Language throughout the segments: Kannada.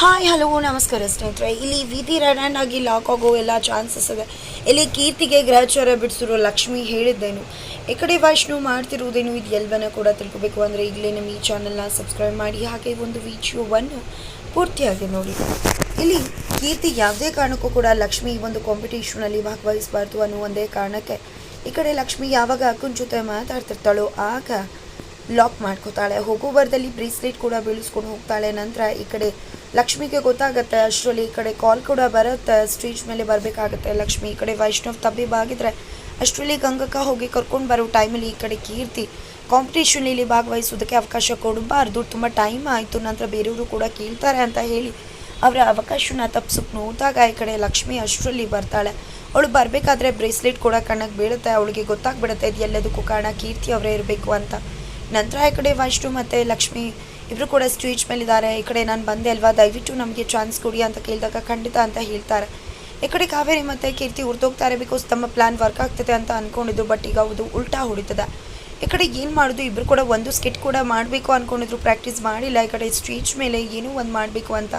ಹಾಯ್ ಹಲೋ ನಮಸ್ಕಾರ ಸ್ನೇಹಿತರೆ. ಇಲ್ಲಿ ವಿಧಿ ರನ್ ಆಗಿ ಲಾಕ್ ಆಗೋ ಎಲ್ಲ ಚಾನ್ಸಸ್ ಇದೆ. ಇಲ್ಲಿ ಕೀರ್ತಿಗೆ ಗ್ರಹಚಾರ ಬಿಡಿಸಿರೋ ಲಕ್ಷ್ಮಿ ಹೇಳಿದ್ದೇನು. ಈ ಕಡೆ ವೈಷ್ಣು ಮಾಡ್ತಿರುವುದೇನು? ಇದು ಎಲ್ಲವನ್ನ ಕೂಡ ತಿಳ್ಕೊಬೇಕು. ಅಂದರೆ ಈಗಲೇ ನಮ್ಮ ಈ ಚಾನಲ್ನ ಸಬ್ಸ್ಕ್ರೈಬ್ ಮಾಡಿ, ಹಾಗೆ ಒಂದು ವಿಡಿಯೋವನ್ನು ಪೂರ್ತಿಯಾಗಿ ನೋಡಿ. ಇಲ್ಲಿ ಕೀರ್ತಿ ಯಾವುದೇ ಕಾರಣಕ್ಕೂ ಕೂಡ ಲಕ್ಷ್ಮಿ ಈ ಒಂದು ಕಾಂಪಿಟೇಷನಲ್ಲಿ ಭಾಗವಹಿಸಬಾರ್ದು ಅನ್ನೋ ಒಂದೇ ಕಾರಣಕ್ಕೆ ಈ ಕಡೆ ಲಕ್ಷ್ಮಿ ಯಾವಾಗ ಅಕ್ಕನ ಜೊತೆ ಮಾತಾಡ್ತಿರ್ತಾಳೋ, ಆಗ ಲಾಕ್ ಮಾಡ್ಕೋತಾಳೆ. ಹೋಗೋ ಬರದಲ್ಲಿ ಬ್ರೇಸ್ಲೆಟ್ ಕೂಡ ಬೀಳಿಸ್ಕೊಂಡು ಹೋಗ್ತಾಳೆ. ನಂತರ ಈ ಕಡೆ ಲಕ್ಷ್ಮಿಗೆ ಗೊತ್ತಾಗುತ್ತೆ. ಅಷ್ಟರಲ್ಲಿ ಈ ಕಡೆ ಕಾಲ್ ಕೂಡ ಬರುತ್ತೆ. ಸ್ಟೇಜ್ ಮೇಲೆ ಬರಬೇಕಾಗತ್ತೆ ಲಕ್ಷ್ಮಿ. ಈ ಕಡೆ ವೈಷ್ಣವ್ ತಬ್ಬಿಬಾಗಿದ್ರೆ ಅಷ್ಟರಲ್ಲಿ ಗಂಗಕ್ಕ ಹೋಗಿ ಕರ್ಕೊಂಡು ಬರೋ ಟೈಮಲ್ಲಿ ಈ ಕಡೆ ಕೀರ್ತಿ ಕಾಂಪಿಟೇಷನಲ್ಲಿ ಭಾಗವಹಿಸೋದಕ್ಕೆ ಅವಕಾಶ ಕೊಡಬಾರ್ದು ತುಂಬ ಟೈಮ್ ಆಯಿತು. ನಂತರ ಬೇರೆಯವರು ಕೂಡ ಕೇಳ್ತಾರೆ ಅಂತ ಹೇಳಿ ಅವರ ಅವಕಾಶನ ತಪ್ಪಿಸೋಕೆ ನೋಡಿದಾಗ ಈ ಕಡೆ ಲಕ್ಷ್ಮಿ ಅಷ್ಟರಲ್ಲಿ ಬರ್ತಾಳೆ. ಅವಳು ಬರಬೇಕಾದ್ರೆ ಬ್ರೇಸ್ಲೆಟ್ ಕೂಡ ಕಣ್ಣಕ್ಕೆ ಬೀಳುತ್ತೆ. ಅವಳಿಗೆ ಗೊತ್ತಾಗ್ಬಿಡುತ್ತೆ, ಇದು ಎಲ್ಲದಕ್ಕೂ ಕಾರಣ ಕೀರ್ತಿ ಅವರೇ ಇರಬೇಕು ಅಂತ. ನಂತರ ಈ ಕಡೆ ವೈಷ್ಣು ಮತ್ತು ಲಕ್ಷ್ಮಿ ಇಬ್ಬರು ಕೂಡ ಸ್ಟೇಜ್ ಮೇಲಿದ್ದಾರೆ. ಈ ಕಡೆ ನಾನು ಬಂದೆ ಅಲ್ವಾ? ದಯವಿಟ್ಟು ನಮಗೆ ಚಾನ್ಸ್ ಕೊಡಿ ಅಂತ ಕೇಳಿದಾಗ ಖಂಡಿತ ಅಂತ ಹೇಳ್ತಾರೆ. ಈ ಕಡೆ ಕಾವೇರಿ ಮತ್ತು ಕೀರ್ತಿ ಹುರಿದೋಗ್ತಾರೆ ಬಿಕಾಸ್ ತಮ್ಮ ಪ್ಲ್ಯಾನ್ ವರ್ಕ್ ಆಗ್ತದೆ ಅಂತ ಅಂದ್ಕೊಂಡಿದ್ರು ಬಟ್ ಈಗ ಅದು ಉಲ್ಟಾ ಹೊಡಿತದೆ. ಈ ಕಡೆ ಏನು ಮಾಡೋದು? ಇಬ್ಬರು ಕೂಡ ಒಂದು ಸ್ಕಿಟ್ ಕೂಡ ಮಾಡಬೇಕು ಅಂದ್ಕೊಂಡಿದ್ರು ಪ್ರಾಕ್ಟೀಸ್ ಮಾಡಿಲ್ಲ. ಈ ಕಡೆ ಸ್ಟೇಜ್ ಮೇಲೆ ಏನೂ ಒಂದು ಮಾಡಬೇಕು ಅಂತ.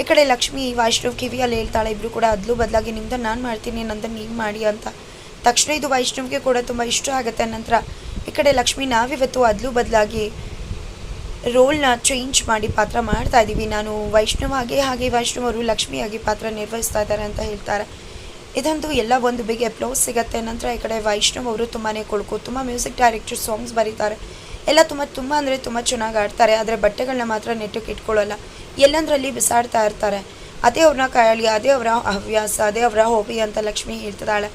ಈ ಕಡೆ ಲಕ್ಷ್ಮಿ, ವೈಷ್ಣವ್ ಕಿವಿಯಲ್ಲಿ ಹೇಳ್ತಾಳೆ ಇಬ್ಬರು ಕೂಡ ಅದ್ಲು ಬದಲಾಗಿ ನಿಮ್ದು ನಾನು ಮಾಡ್ತೀನಿ ನಂದು ನೀವು ಮಾಡಿ ಅಂತ. ತಕ್ಷಣ ಇದು ವೈಷ್ಣವ್ಗೆ ಕೂಡ ತುಂಬ ಇಷ್ಟ ಆಗುತ್ತೆ. ನಂತರ ಈ ಕಡೆ ಲಕ್ಷ್ಮಿ ನಾವಿವತ್ತು ಅದ್ಲು ಬದಲಾಗಿ ರೋಲ್ನ ಚೇಂಜ್ ಮಾಡಿ ಪಾತ್ರ ಮಾಡ್ತಾ ಇದ್ದೀವಿ ನಾನು ವೈಷ್ಣವ್ ಹಾಗೆ ಹಾಗೆ ವೈಷ್ಣವ್ ಅವರು ಲಕ್ಷ್ಮಿಯಾಗಿ ಪಾತ್ರ ನಿರ್ವಹಿಸ್ತಾ ಇದ್ದಾರೆ ಅಂತ ಹೇಳ್ತಾರೆ. ಇದಂತೂ ಎಲ್ಲ ಒಂದು ಬಿಗ್ ಅಪ್ಲೋಸ್ ಸಿಗುತ್ತೆ. ನಂತರ ಈ ಕಡೆ ವೈಷ್ಣವ್ ಅವರು ತುಂಬಾ ಕೊಳ್ಕು, ತುಂಬ ಮ್ಯೂಸಿಕ್ ಡೈರೆಕ್ಟರ್ ಸಾಂಗ್ಸ್ ಬರೀತಾರೆ. ಎಲ್ಲ ತುಂಬ ತುಂಬ ಅಂದರೆ ತುಂಬ ಚೆನ್ನಾಗಿ ಆಡ್ತಾರೆ ಆದರೆ ಬಟ್ಟೆಗಳನ್ನ ಮಾತ್ರ ನೆಟ್ಟಕ್ಕೆ ಇಟ್ಕೊಳ್ಳಲ್ಲ. ಎಲ್ಲಂದ್ರಲ್ಲಿ ಬಿಸಾಡ್ತಾ ಇರ್ತಾರೆ. ಅದೇ ಅವ್ರನ್ನ ಕಾಯಲಿ ಅದೇ ಅವರ ಹವ್ಯಾಸ, ಅದೇ ಅವರ ಹಾಬಿ ಅಂತ ಲಕ್ಷ್ಮಿ ಹೇಳ್ತಿದ್ದಾಳೆ.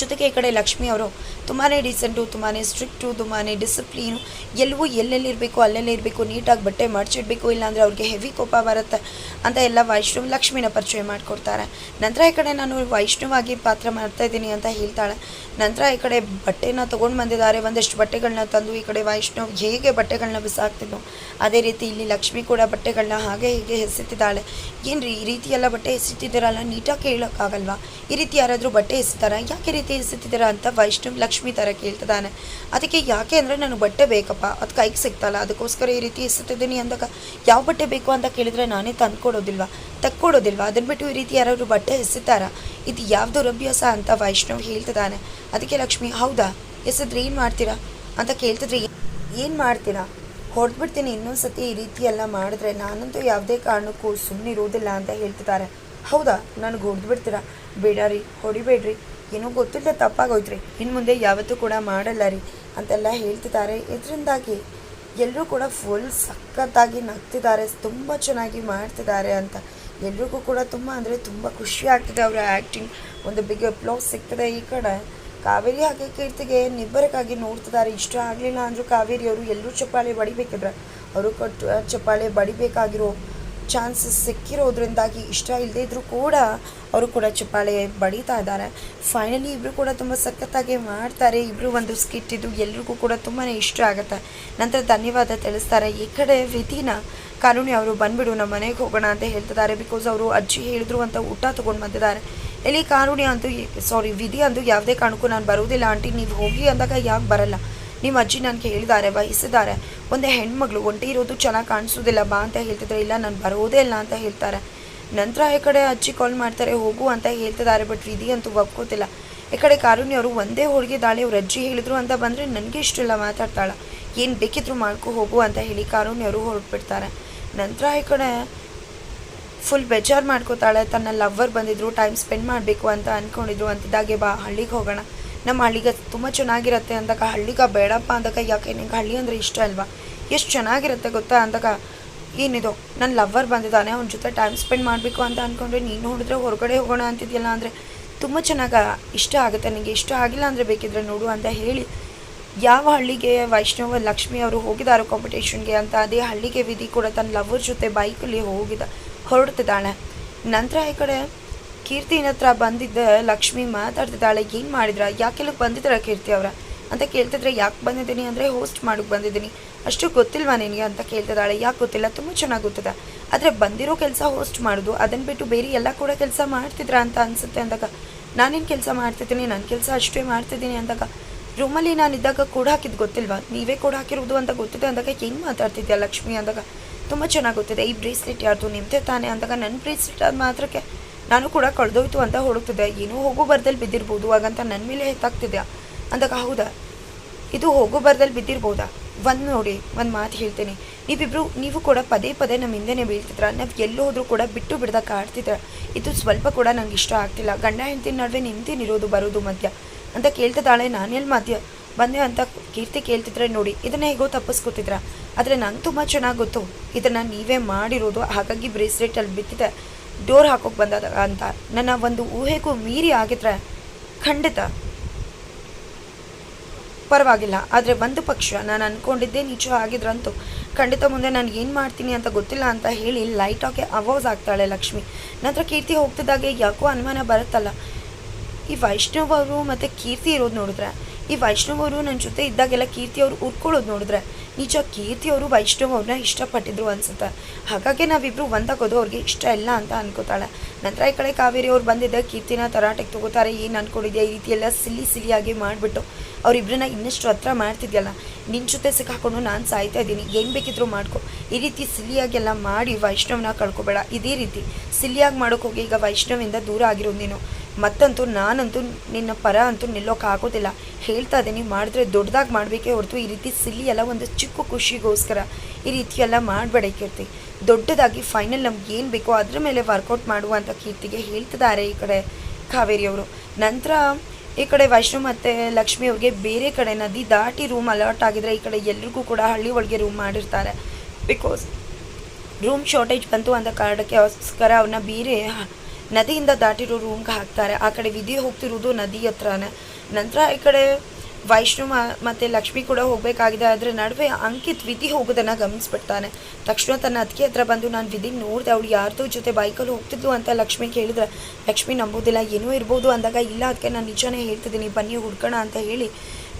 ಜೊತೆಗೆ ಈ ಕಡೆ ಲಕ್ಷ್ಮಿ ಅವರು ತುಂಬಾ ಡೀಸೆಂಟು ತುಂಬಾ ಸ್ಟ್ರಿಕ್ಟು ತುಂಬಾ ಡಿಸಿಪ್ಲೀನು ಎಲ್ಲವೂ ಎಲ್ಲೆಲ್ಲಿರಬೇಕು ಅಲ್ಲೆಲ್ಲಿ ಇರಬೇಕು, ನೀಟಾಗಿ ಬಟ್ಟೆ ಮಡಚಿಡಬೇಕು ಇಲ್ಲಾಂದರೆ ಅವ್ರಿಗೆ ಹೆವಿ ಕೋಪ ಬರುತ್ತೆ ಅಂತ ಎಲ್ಲ ವೈಷ್ಣವ್ ಲಕ್ಷ್ಮಿನ ಪರಿಚಯ ಮಾಡಿಕೊಡ್ತಾರೆ. ನಂತರ ಈ ಕಡೆ ನಾನು ವೈಷ್ಣವಾಗಿ ಪಾತ್ರ ಮಾಡ್ತಾ ಇದ್ದೀನಿ ಅಂತ ಹೇಳ್ತಾಳೆ. ನಂತರ ಈ ಕಡೆ ಬಟ್ಟೆನ ತೊಗೊಂಡು ಬಂದಿದ್ದಾರೆ. ಒಂದಷ್ಟು ಬಟ್ಟೆಗಳನ್ನ ತಂದು ಈ ಕಡೆ ವೈಷ್ಣವ್ ಹೇಗೆ ಬಟ್ಟೆಗಳನ್ನ ಬಿಸಾಕ್ತಿದ್ನೋ, ಅದೇ ರೀತಿ ಇಲ್ಲಿ ಲಕ್ಷ್ಮಿ ಕೂಡ ಬಟ್ಟೆಗಳನ್ನ ಹಾಗೆ ಹೀಗೆ ಎಸೆತಿದ್ದಾಳೆ. ಏನು ಈ ರೀತಿ ಎಲ್ಲ ಬಟ್ಟೆ ಎಸಿತಿದ್ದೀರಲ್ಲ, ನೀಟಾಗಿ ಕೇಳೋಕ್ಕಾಗಲ್ವಾ ಈ ರೀತಿ ಯಾರಾದರೂ ಬಟ್ಟೆ ಎಸಿತಾರ? ಯಾಕೆ ರೀತಿ ಎಸಿತಿದ್ದೀರಾ ಅಂತ ವೈಷ್ಣವ್ ಲಕ್ಷ್ಮಿ ಥರ ಕೇಳ್ತಿದ್ದಾನೆ. ಅದಕ್ಕೆ ಯಾಕೆ ಅಂದರೆ ನಾನು ಬಟ್ಟೆ ಬೇಕಪ್ಪ, ಅದು ಕೈಗೆ ಸಿಗ್ತಲ್ಲ, ಅದಕ್ಕೋಸ್ಕರ ಈ ರೀತಿ ಎಸ್ತಿದ್ದೀನಿ ಅಂದಾಗ ಯಾವ ಬಟ್ಟೆ ಬೇಕು ಅಂತ ಕೇಳಿದ್ರೆ ನಾನೇ ತಂದ್ಕೊಡೋದಿಲ್ವಾ? ತಕ್ಕೊಡೋದಿಲ್ವಾ ಅದನ್ನ ಬಿಟ್ಟು ಈ ರೀತಿ ಯಾರಾದರೂ ಬಟ್ಟೆ ಎಸಿತಾರ? ಇದು ಯಾವ ದುರಭ್ಯಾಸ ಅಂತ ವೈಷ್ಣವ್ ಹೇಳ್ತಿದ್ದಾನೆ. ಅದಕ್ಕೆ ಲಕ್ಷ್ಮಿ, ಹೌದಾ? ಎಸಿದ್ರೆ ಏನು ಮಾಡ್ತೀರಾ? ಅಂತ ಕೇಳ್ತಿದ್ರಿ ಏನು ಮಾಡ್ತೀರಾ? ಹೊಡೆದ್ಬಿಡ್ತೀನಿ ಇನ್ನೊಂದು ಸತಿ ಈ ರೀತಿ ಎಲ್ಲ ಮಾಡಿದ್ರೆ ನಾನಂತೂ ಯಾವುದೇ ಕಾರಣಕ್ಕೂ ಸುಮ್ಮನೆ ಇರೋದಿಲ್ಲ ಅಂತ ಹೇಳ್ತಿದ್ದಾರೆ. ಹೌದಾ? ನನಗೆ ಹೊಡೆದ್ಬಿಡ್ತೀರಾ? ಬೇಡ ರೀ ಹೊಡಿಬೇಡ್ರಿ. ಏನೋ ತಪ್ಪಾಗೋಯ್ತು ರೀ ಇನ್ನು ಮುಂದೆ ಯಾವತ್ತೂ ಕೂಡ ಮಾಡಲ್ಲ ರೀ ಅಂತೆಲ್ಲ ಹೇಳ್ತಿದ್ದಾರೆ. ಇದರಿಂದಾಗಿ ಎಲ್ಲರೂ ಕೂಡ ಫುಲ್ ಸಖತ್ತಾಗಿ ನಗ್ತಿದ್ದಾರೆ, ತುಂಬ ಚೆನ್ನಾಗಿ ಮಾಡ್ತಿದ್ದಾರೆ ಅಂತ. ಎಲ್ರಿಗೂ ಕೂಡ ತುಂಬ ಅಂದರೆ ತುಂಬ ಖುಷಿ ಆಗ್ತಿದೆ ಅವರ ಆ್ಯಕ್ಟಿಂಗ್ ಒಂದು ಬಿಗ್ ಅಪ್ಲೋಸ್ ಸಿಗ್ತದೆ ಈ ಕಡೆ. ಕಾವೇರಿ ಹಾಗೆ ಕೀರ್ತಿಗೆ ನಿಬ್ಬರಕ್ಕಾಗಿ ನೋಡ್ತಿದ್ದಾರೆ. ಇಷ್ಟ ಆಗಲಿಲ್ಲ ಅಂದರೂ ಕಾವೇರಿ ಅವರು ಎಲ್ಲರೂ ಚಪ್ಪಾಳೆ ಬಡಿಬೇಕಿದ್ರೆ. ಅವರು ಕೊಟ್ಟು ಚಪ್ಪಾಳೆ ಬಡಿಬೇಕಾಗಿರೋ ಚಾನ್ಸಸ್ ಸಿಕ್ಕಿರೋದ್ರಿಂದಾಗಿ ಇಷ್ಟ ಇಲ್ಲದೇ ಇದ್ರೂ ಕೂಡ ಅವರು ಕೂಡ ಚಪ್ಪಾಳೆ ಬಡಿತಾ ಇದ್ದಾರೆ. ಫೈನಲಿ ಇಬ್ಬರು ಕೂಡ ತುಂಬ ಸಖತ್ತಾಗಿ ಮಾಡ್ತಾರೆ. ಇಬ್ಬರು ಒಂದು ಸ್ಕಿಟ್ ಇದು ಎಲ್ರಿಗೂ ಕೂಡ ತುಂಬಾ ಇಷ್ಟ ಆಗುತ್ತೆ. ನಂತರ ಧನ್ಯವಾದ ತಿಳಿಸ್ತಾರೆ. ಈ ಕಡೆ ವಿಧಿನ ಕಾನೂನಿ ಅವರು ಬಂದ್ಬಿಡು, ನಮ್ಮ ಮನೆಗೆ ಹೋಗೋಣ ಅಂತ ಹೇಳ್ತಿದ್ದಾರೆ. ಬಿಕಾಸ್ ಅವರು ಅಜ್ಜಿ ಹೇಳಿದ್ರು ಅಂತ ಊಟ ತೊಗೊಂಡು ಬಂದಿದ್ದಾರೆ. ಇಲ್ಲಿ ಕಾನೂನಿ ಅಂತೂ ಸಾರಿ ವಿಧಿ ಅಂತೂ ಯಾವುದೇ ಕಾರಣಕ್ಕೂ ನಾನು ಬರೋದಿಲ್ಲ ಆಂಟಿ ನೀವು ಹೋಗಿ ಅಂದಾಗ ಯಾಕೆ ಬರಲ್ಲ? ನಿಮ್ಮ ಅಜ್ಜಿ ನನಗೆ ಹೇಳಿದ್ದಾರೆ ವಹಿಸಿದ್ದಾರೆ ಒಂದು ಹೆಣ್ಮಗಳು, ಒಂಟಿ ಇರೋದು ಚೆನ್ನಾಗಿ ಕಾಣಿಸೋದಿಲ್ಲ, ಬಾ ಅಂತ ಹೇಳ್ತಿದ್ರೆ. ಇಲ್ಲ, ನಾನು ಬರೋದೇ ಇಲ್ಲ ಅಂತ ಹೇಳ್ತಾರೆ. ನಂತರ ಈ ಕಡೆ ಅಜ್ಜಿ ಕಾಲ್ ಮಾಡ್ತಾರೆ, ಹೋಗು ಅಂತ ಹೇಳ್ತಿದ್ದಾರೆ ಬಟ್ ವಿಧಿ ಅಂತೂ ಒಪ್ಕೋತಿಲ್ಲ. ಈ ಕಡೆ ಕಾರುಣ್ಯ ಅವರು ಒಂದೇ ಹೋಳಿಗೆ ದಾಳಿ, ಅವ್ರ ಅಜ್ಜಿ ಹೇಳಿದ್ರು ಅಂತ ಬಂದರೆ ನನಗೆ ಇಷ್ಟ ಇಲ್ಲ ಮಾತಾಡ್ತಾಳೆ. ಏನು ಬೇಕಿದ್ರು ಮಾಡ್ಕೊ, ಹೋಗು ಅಂತ ಹೇಳಿ ಕಾರುಣ್ಯ ಅವರು ಹೊರಟ್ಬಿಡ್ತಾರೆ. ನಂತರ ಈ ಕಡೆ ಫುಲ್ ಬೇಜಾರು ಮಾಡ್ಕೋತಾಳೆ. ತನ್ನ ಲವ್ವರ್ ಬಂದಿದ್ರು ಟೈಮ್ ಸ್ಪೆಂಡ್ ಮಾಡಬೇಕು ಅಂತ ಅಂದ್ಕೊಂಡಿದ್ರು ಅಂತಿದ್ದಾಗೆ ಬಾ, ಹಳ್ಳಿಗೆ ಹೋಗೋಣ. ನಮ್ಮ ಹಳ್ಳಿಗೆ ತುಂಬ ಚೆನ್ನಾಗಿರುತ್ತೆ ಅಂದಾಗ ಹಳ್ಳಿಗೆ ಬೇಡಪ್ಪ ಅಂದಾಗ ಯಾಕೆ ನಿಂಗೆ ಹಳ್ಳಿ ಅಂದರೆ ಇಷ್ಟ ಅಲ್ವಾ? ಎಷ್ಟು ಚೆನ್ನಾಗಿರುತ್ತೆ ಗೊತ್ತಾ ಅಂದಾಗ ಏನಿದು? ನನ್ನ ಲವ್ವರ್ ಬಂದಿದ್ದಾನೆ, ಅವನ ಜೊತೆ ಟೈಮ್ ಸ್ಪೆಂಡ್ ಮಾಡಬೇಕು ಅಂತ ಅಂದ್ಕೊಂಡ್ರೆ ನೀನು ನೋಡಿದ್ರೆ ಹೊರಗಡೆ ಹೋಗೋಣ ಅಂತಿದೆಯಲ್ಲ ಅಂದರೆ ತುಂಬ ಚೆನ್ನಾಗಿ ಇಷ್ಟ ಆಗುತ್ತೆ. ನನಗೆ ಇಷ್ಟ ಆಗಿಲ್ಲ ಅಂದರೆ ಬೇಕಿದ್ರೆ ನೋಡು ಅಂತ ಹೇಳಿ ಯಾವ ಹಳ್ಳಿಗೆ ವೈಷ್ಣವ, ಲಕ್ಷ್ಮಿ ಅವರು ಹೋಗಿದ್ದಾರೆ ಕಾಂಪಿಟೇಷನ್ಗೆ ಅಂತ ಅದೇ ಹಳ್ಳಿಗೆ ವಿಧಿ ಕೂಡ ತನ್ನ ಲವರ್ ಜೊತೆ ಬೈಕಲ್ಲಿ ಹೋಗಿದ್ದ ಹೊರಡ್ತಿದ್ದಾಳೆ. ನಂತರ ಈ ಕಡೆ ಕೀರ್ತಿನ ಹತ್ರ ಬಂದಿದ್ದ ಲಕ್ಷ್ಮಿ ಮಾತಾಡ್ತಿದ್ದಾಳೆ ಏನು ಮಾಡಿದ್ರ? ಯಾಕೆಲ್ಲ ಬಂದಿದ್ರ ಕೀರ್ತಿ ಅವರ? ಅಂತ ಕೇಳ್ತಿದ್ರೆ ಯಾಕೆ ಬಂದಿದ್ದೀನಿ ಅಂದರೆ ಹೋಸ್ಟ್ ಮಾಡೋಕ್ಕೆ ಬಂದಿದ್ದೀನಿ. ಅಷ್ಟು ಗೊತ್ತಿಲ್ವಾ ನಿನಗೆ ಅಂತ ಕೇಳ್ತಿದ್ದಾಳೆ ಯಾಕೆ ಗೊತ್ತಿಲ್ಲ, ತುಂಬ ಚೆನ್ನಾಗಿ ಗೊತ್ತದ. ಆದರೆ ಬಂದಿರೋ ಕೆಲಸ ಹೋಸ್ಟ್ ಮಾಡೋದು ಅದನ್ನು ಬಿಟ್ಟು ಬೇರೆ ಎಲ್ಲ ಕೂಡ ಕೆಲಸ ಮಾಡ್ತಿದ್ರ ಅಂತ ಅನಿಸುತ್ತೆ ಅಂದಾಗ, ನಾನೇನು ಕೆಲಸ ಮಾಡ್ತಿದ್ದೀನಿ ನನ್ನ ಕೆಲಸ ಅಷ್ಟೇ ಮಾಡ್ತಿದ್ದೀನಿ ಅಂದಾಗ ರೂಮಲ್ಲಿ ನಾನು ಇದ್ದಾಗ ಕೂಡ ಹಾಕಿದ್ದು ಗೊತ್ತಿಲ್ವಾ? ನೀವೇ ಕೂಡ ಹಾಕಿರೋದು ಅಂತ ಗೊತ್ತಿದೆ ಅಂದಾಗ ಹೆಂಗೆ ಮಾತಾಡ್ತಿದ್ಯಾ ಲಕ್ಷ್ಮಿ ಅಂದಾಗ? ತುಂಬ ಚೆನ್ನಾಗಿ ಗೊತ್ತಿದೆ. ಈ ಬ್ರೇಸ್ಲೆಟ್ ಯಾರ್ದು? ನಿಮ್ಮದೇ ತಾನೇ ಅಂದಾಗ ನನ್ನ ಬ್ರೇಸ್ಲೆಟ್ ಅದು ಮಾತ್ರಕ್ಕೆ ನಾನು ಕೂಡ ಕಳೆದೋಯ್ತು ಅಂತ ಹುಡುಕ್ತಿದ್ದೆ ಏನೋ ಹೋಗೋ ಬರ್ದಲ್ಲಿ ಬಿದ್ದಿರ್ಬೋದು, ಹಾಗಂತ ನನ್ನ ಮೇಲೆ ಎತ್ತಾಗ್ತಿದ್ಯಾ ಅಂದಾಗ, ಹೌದಾ? ಇದು ಹೋಗೋ ಬರ್ದಲ್ಲಿ ಬಿದ್ದಿರ್ಬೋದಾ? ಒಂದು ನೋಡಿ, ಒಂದು ಮಾತು ಹೇಳ್ತೀನಿ. ನೀವಿಬ್ರು, ನೀವು ಕೂಡ ಪದೇ ಪದೇ ನಮ್ಮ ಹಿಂದೆನೇ ಬೀಳ್ತಿದ್ರ. ನಾವು ಎಲ್ಲೋ ಹೋದರೂ ಕೂಡ ಬಿಟ್ಟು ಬಿಡ್ದಾಗ ಆಡ್ತಿದ್ರ ಇದು ಸ್ವಲ್ಪ ಕೂಡ ನಂಗೆ ಇಷ್ಟ ಆಗ್ತಿಲ್ಲ. ಗಂಡ ಹೆಂಡತಿ ನಡುವೆ ನಿಂತೇನಿರೋದು ಬರೋದು ಮಧ್ಯ? ಅಂತ ಕೇಳ್ತಿದ್ದಾಳೆ ನಾನೆಲ್ಲಿ ಮಧ್ಯ ಬಂದೆ ಅಂತ ಕೀರ್ತಿ ಕೇಳ್ತಿದ್ರೆ ನೋಡಿ, ಇದನ್ನ ಹೇಗೋ ತಪ್ಪಿಸ್ಕೊತಿದ್ರ. ಆದರೆ ನಂಗೆ ತುಂಬ ಚೆನ್ನಾಗಿ ಗೊತ್ತು. ಇದನ್ನು ನೀವೇ ಮಾಡಿರೋದು. ಹಾಗಾಗಿ ಬ್ರೇಸ್ಲೆಟ್ ಅಲ್ಲಿ ಬಿತ್ತಿದೆ ಡೋರ್ ಹಾಕೋಕೆ ಬಂದಾಗ ಅಂತ. ನನ್ನ ಒಂದು ಊಹೆಗೂ ಮೀರಿ ಆಗಿದ್ರೆ ಖಂಡಿತ ಪರವಾಗಿಲ್ಲ. ಆದರೆ ಒಂದು ಪಕ್ಷ ನಾನು ಅಂದ್ಕೊಂಡಿದ್ದೆ ನಿಜ ಆಗಿದ್ರಂತೂ ಖಂಡಿತ ಮುಂದೆ ನಾನು ಏನು ಮಾಡ್ತೀನಿ ಅಂತ ಗೊತ್ತಿಲ್ಲ ಅಂತ ಹೇಳಿ ಲೈಟಾಗೆ ಅವಾಸ್ ಆಗ್ತಾಳೆ ಲಕ್ಷ್ಮಿ. ನಂತರ ಕೀರ್ತಿ ಹೋಗ್ತಿದ್ದಾಗೆ ಯಾಕೋ ಅನುಮಾನ ಬರುತ್ತಲ್ಲ. ಈ ವೈಷ್ಣವ್ ಅವರು ಮತ್ತು ಕೀರ್ತಿ ಇರೋದು ನೋಡಿದ್ರೆ, ಈ ವೈಷ್ಣವರು ನನ್ನ ಜೊತೆ ಇದ್ದಾಗೆಲ್ಲ ಕೀರ್ತಿ ಅವರು ಉರ್ಕೊಳ್ಳೋದು ನೋಡಿದ್ರೆ ನಿಜ ಕೀರ್ತಿ ಅವರು ವೈಷ್ಣವ್ ಅವ್ರನ್ನ ಇಷ್ಟಪಟ್ಟಿದ್ರು ಅನ್ಸುತ್ತೆ. ಹಾಗಾಗಿ ನಾವಿಬ್ರು ಒಂದಾಗೋದು ಅವ್ರಿಗೆ ಇಷ್ಟ ಇಲ್ಲ ಅಂತ ಅನ್ಕೋತಾಳೆ. ನಂತರ ಈ ಕಡೆ ಕಾವೇರಿ ಅವ್ರು ಬಂದಿದ್ದ ಕೀರ್ತಿನ ತರಾಟೆಗೆ ತಗೋತಾರೆ, ಏನು ಅನ್ಕೊಂಡಿದ್ಯಾ? ಈ ರೀತಿ ಎಲ್ಲ ಸಿಲಿ ಸಿಲಿಯಾಗಿ ಮಾಡಿಬಿಟ್ಟು ಅವರಿಬ್ಬರನ್ನ ಇನ್ನಷ್ಟು ಹತ್ರ ಮಾಡ್ತಿದ್ಯಲ್ಲ ನಿನ್ನ ಜೊತೆ ಸಿಕ್ಕಾಕೊಂಡು ನಾನು ಸಾಯ್ತಾ ಇದ್ದೀನಿ, ಏನು ಬೇಕಿದ್ರು ಮಾಡ್ಕೊ. ಈ ರೀತಿ ಸಿಲಿಯಾಗೆಲ್ಲ ಮಾಡಿ ವೈಷ್ಣವ್ನ ಕಳ್ಕೊಬೇಡ. ಇದೇ ರೀತಿ ಸಿಲಿಯಾಗಿ ಮಾಡೋಕೆ ಹೋಗಿ ಈಗ ವೈಷ್ಣವಿಂದ ದೂರ ಆಗಿರೋದು ನೀನು. ಮತ್ತಂತೂ ನಾನಂತೂ ನಿನ್ನ ಪರ ಅಂತೂ ನಿಲ್ಲೋಕೆ ಆಗೋದಿಲ್ಲ. ಹೇಳ್ತಾ ಇದ್ದೀನಿ ಮಾಡಿದ್ರೆ ದೊಡ್ಡದಾಗಿ ಮಾಡಬೇಕೇ ಹೊರತು ಈ ರೀತಿ ಸಿಲ್ಲಿ ಎಲ್ಲ ಒಂದು ಚಿಕ್ಕ ಖುಷಿಗೋಸ್ಕರ ಈ ರೀತಿ ಎಲ್ಲ ಮಾಡಬೇಡ ಕೀರ್ತಿ. ದೊಡ್ಡದಾಗಿ ಫೈನಲ್ ನಮ್ಗೆ ಏನು ಬೇಕೋ ಅದ್ರ ಮೇಲೆ ವರ್ಕೌಟ್ ಮಾಡುವಂಥ ಕೀರ್ತಿಗೆ ಹೇಳ್ತಿದ್ದಾರೆ ಈ ಕಡೆ ಕಾವೇರಿಯವರು ನಂತರ ಈ ಕಡೆ ವೈಷ್ಣವ್ ಮತ್ತು ಲಕ್ಷ್ಮಿ ಅವ್ರಿಗೆ ಬೇರೆ ಕಡೆ ನದಿ ದಾಟಿ ರೂಮ್ ಅಲರ್ಟ್ ಆಗಿದ್ರೆ ಈ ಕಡೆ ಎಲ್ರಿಗೂ ಕೂಡ ಹಳ್ಳಿ ಒಳಗೆ ರೂಮ್ ಮಾಡಿರ್ತಾರೆ. ಬಿಕಾಸ್ ರೂಮ್ ಶಾರ್ಟೇಜ್ ಬಂತು ಅಂತ ಕಾರಣಕ್ಕೆ ಅವಸ್ಕರ ಅವ್ರನ್ನ ಬೇರೆ ನದಿಯಿಂದ ದಾಟಿರೋ ರೂಮ್ಗೆ ಹಾಕ್ತಾರೆ. ಆ ಕಡೆ ವಿಧಿ ಹೋಗ್ತಿರೋದು ನದಿ ಹತ್ರನೇ. ನಂತರ ಈ ಕಡೆ ವೈಷ್ಣು ಮತ್ತು ಲಕ್ಷ್ಮಿ ಕೂಡ ಹೋಗಬೇಕಾಗಿದೆ. ಆದರೆ ನಡುವೆ ಅಂಕಿತ್ ವಿಧಿ ಹೋಗೋದನ್ನು ಗಮನಿಸ್ಬಿಡ್ತಾನೆ. ತಕ್ಷಣ ತನ್ನ ಅದಕ್ಕೆ ಹತ್ರ ಬಂದು, ನಾನು ವಿಧಿ ನೋಡಿದೆ, ಅವಳು ಯಾರ್ದೋ ಜೊತೆ ಬೈಕಲ್ಲಿ ಹೋಗ್ತಿದ್ಲು ಅಂತ ಲಕ್ಷ್ಮಿ ಕೇಳಿದ್ರೆ, ಲಕ್ಷ್ಮಿ ನಂಬೋದಿಲ್ಲ, ಏನೋ ಇರ್ಬೋದು ಅಂದಾಗ, ಇಲ್ಲ ಅದಕ್ಕೆ ನಾನು ನಿಜಾನೇ ಹೇಳ್ತಿದ್ದೀನಿ, ಬನ್ನಿ ಹುಡ್ಕೋಣ ಅಂತ ಹೇಳಿ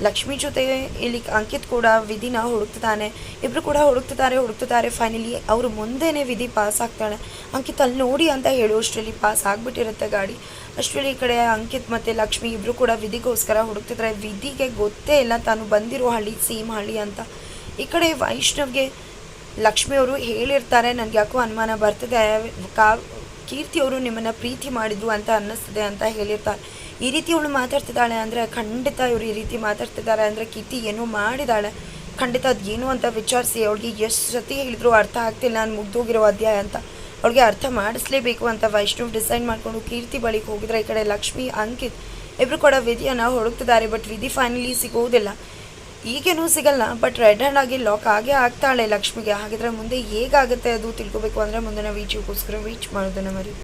ಲಕ್ಷ್ಮಿ ಜೊತೆ ಇಲ್ಲಿ ಅಂಕಿತ್ ಕೂಡ, ವಿಧಿನ ಹುಡುಕ್ತಿದ್ದಾನೆ, ಇಬ್ರು ಕೂಡ ಹುಡುಕ್ತಿದ್ದಾರೆ ಹುಡುಕ್ತಿದ್ದಾರೆ ಫೈನಲಿ ಅವರು ಮುಂದೆನೇ ವಿಧಿ ಪಾಸ್ ಆಗ್ತಾಳೆ. ಅಂಕಿತ್ ಅಲ್ಲಿ ನೋಡಿ ಅಂತ ಹೇಳುವಷ್ಟರಲ್ಲಿ ಪಾಸ್ ಆಗಿಬಿಟ್ಟಿರುತ್ತೆ ಗಾಡಿ. ಅಷ್ಟರಲ್ಲಿ ಈ ಕಡೆ ಅಂಕಿತ್ ಮತ್ತು ಲಕ್ಷ್ಮಿ ಇಬ್ಬರು ಕೂಡ ವಿಧಿಗೋಸ್ಕರ ಹುಡುಕ್ತಿದ್ದಾರೆ. ವಿಧಿಗೆ ಗೊತ್ತೇ ಇಲ್ಲ, ತಾನು ಬಂದಿರೋ ಹಳ್ಳಿ ಸೇಮ್ ಹಳ್ಳಿ ಅಂತ. ಈ ಕಡೆ ವೈಷ್ಣವ್ಗೆ ಲಕ್ಷ್ಮಿಯವರು ಹೇಳಿರ್ತಾರೆ ನನಗೆ ಯಾಕೋ ಅನುಮಾನ ಬರ್ತಿದೆ ಕಾ ಕೀರ್ತಿಯವರು ನಿಮ್ಮನ್ನು ಪ್ರೀತಿ ಮಾಡಿದ್ರು ಅಂತ ಅನ್ನಿಸ್ತದೆ ಅಂತ ಹೇಳಿರ್ತಾರೆ ಈ ರೀತಿ ಅವಳು ಮಾತಾಡ್ತಿದ್ದಾಳೆ ಅಂದರೆ ಖಂಡಿತ ಇವರು ಈ ರೀತಿ ಮಾತಾಡ್ತಿದ್ದಾರೆ ಅಂದರೆ ಕೀರ್ತಿ ಏನೋ ಮಾಡಿದಾಳೆ ಖಂಡಿತ ಅದು ಏನು ಅಂತ ವಿಚಾರಿಸಿ ಅವಳಿಗೆ ಎಷ್ಟು ಸತಿ ಹೇಳಿದ್ರು ಅರ್ಥ ಆಗ್ತಿಲ್ಲ ನಾನು ಮುಗ್ದೋಗಿರೋ ಅಧ್ಯಾಯ ಅಂತ. ಅವಳಿಗೆ ಅರ್ಥ ಮಾಡಿಸ್ಲೇಬೇಕು ಅಂತ ವೈಷ್ಣವ್ ಡಿಸೈಡ್ ಮಾಡಿಕೊಂಡು ಕೀರ್ತಿ ಬಳಿಗೆ ಹೋಗಿದ್ರೆ ಈ ಕಡೆ ಲಕ್ಷ್ಮಿ, ಅಂಕಿತ್ ಇಬ್ಬರು ಕೂಡ ವಿಧಿಯನ್ನು ಹುಡುಕ್ತಿದ್ದಾರೆ, ಬಟ್ ವಿಧಿ ಫೈನಲಿ ಸಿಗೋದಿಲ್ಲ. ಈಗೇನೂ ಸಿಗಲ್ಲ ಬಟ್ ರೆಡ್ ಹ್ಯಾಂಡ್ ಆಗಿ ಲಾಕ್ ಆಗೇ ಆಗ್ತಾಳೆ ಲಕ್ಷ್ಮಿಗೆ. ಹಾಗಿದ್ರೆ ಮುಂದೆ ಹೇಗಾಗುತ್ತೆ ಅದು ತಿಳ್ಕೊಬೇಕು ಅಂದರೆ ಮುಂದಿನ ವೀಚಿಗೋಸ್ಕರ ರೀಚ್ ಮಾಡೋದನ್ನ ಮರಿ